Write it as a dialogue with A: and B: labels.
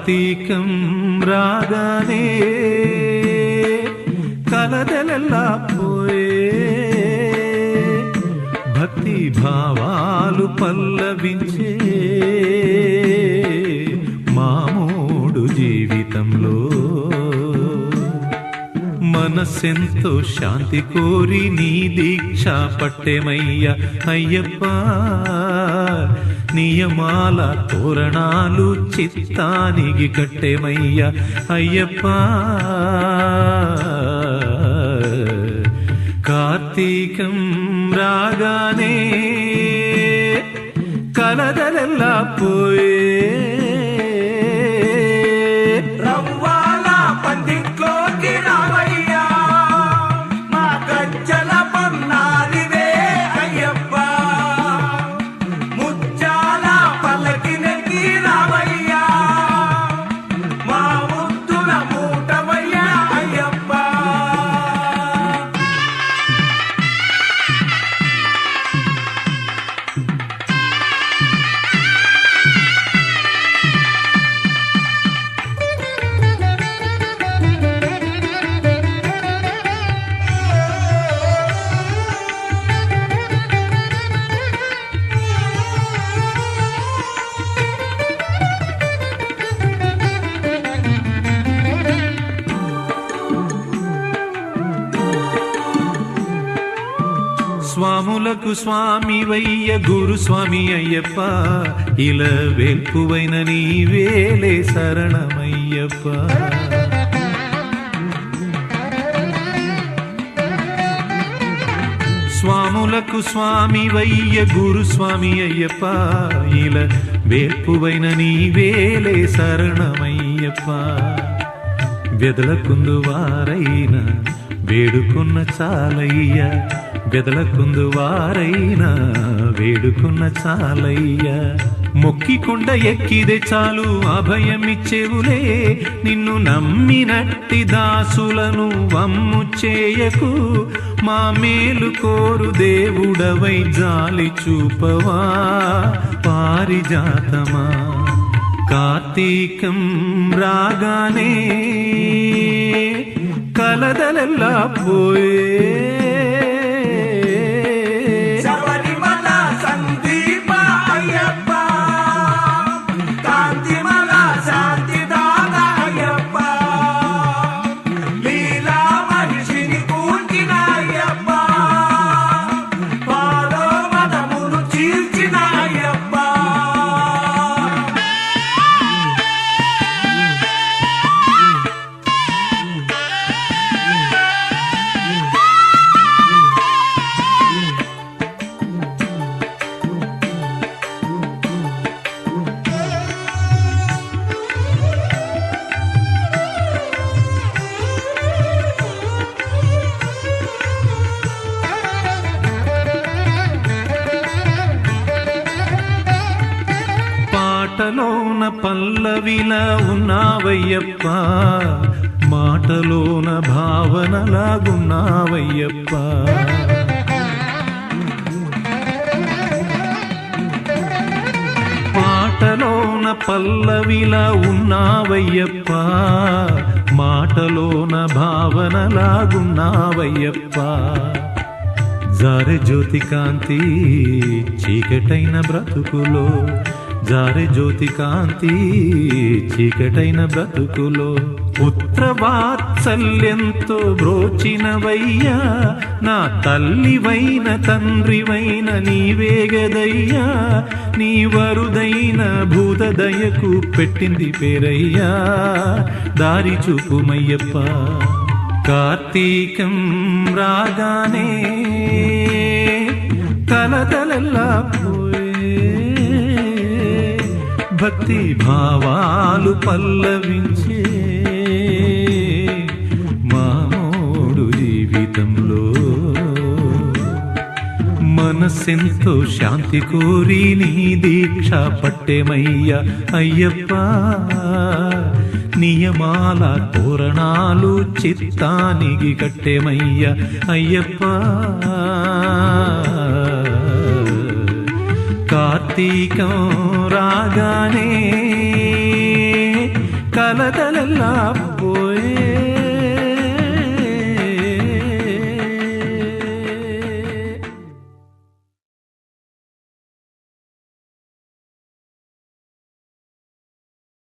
A: కార్తీకం రాగానే కలదెలెల్లా పోయే భక్తి భావాలు పల్లవించే మామూడు జీవితంలో. మనసెంతో శాంతి కోరి నీ దీక్ష పట్టెమయ్య అయ్యప్ప. నియమాల తోరణాలు చిత్తానికి కట్టెమయ్య అయ్యప్ప. కార్తీకం రాగానే కలదలెల్లా పోయే స్వాములకు స్వామి వయ్య గురు అయ్యప్ప. ఇలా వెల్పువైన నీ వేలే శరణమయ్యప్ప. స్వాములకు స్వామి వయ్య గురు అయ్యప్ప. ఇలా వేల్పువైన నీ వేలే శరణమయ్యప్ప. బెదలకుందు వారైన వేడుకున్న చాలయ్య బెదలకుందు వారైనా. వేడుకున్న చాలయ్య మొక్కికొండ ఎక్కిదే చాలు అభయమిచ్చేవులే నిన్ను నమ్మినట్టి దాసులను వమ్ము చేయకు. మా మేలు కోరు దేవుడవై జాలి చూపవా పారిజాతమా. కార్తీకం రాగానే కలదలెల్లా పోయే పల్లవిలా ఉన్నావయ్యప్ప మాటలోన భావనలాగున్నావయ్యప్ప. మాటలోన పల్లవిలా ఉన్నావయ్యప్ప మాటలోన భావనలాగున్నావయ్యప్ప. జారె జ్యోతి కాంతి చీకటైన బ్రతుకులో జారి జ్యోతి కాంతి చీకటైన బ్రతుకులో. పుత్ర వాత్సల్యంతో బ్రోచినవయ్యా నా తల్లివైన తండ్రివైన నీవేగదయ్యా నీ వరుదైన భూతదయకు పెట్టింది పేరయ్యా. దారి చూపుమయ్యప్ప కార్తీకం రాగానే తల తలల్లా భక్తి భావాలు పల్లవించే మామోడు జీవితంలో. మనసెంతో శాంతి కోరి నీ దీక్ష పట్టెమయ్య అయ్యప్ప. నియమాల తోరణాలు చిత్తానికి కట్టెమయ్య అయ్యప్ప. కార్తీకం రాగానే కలతలల్లా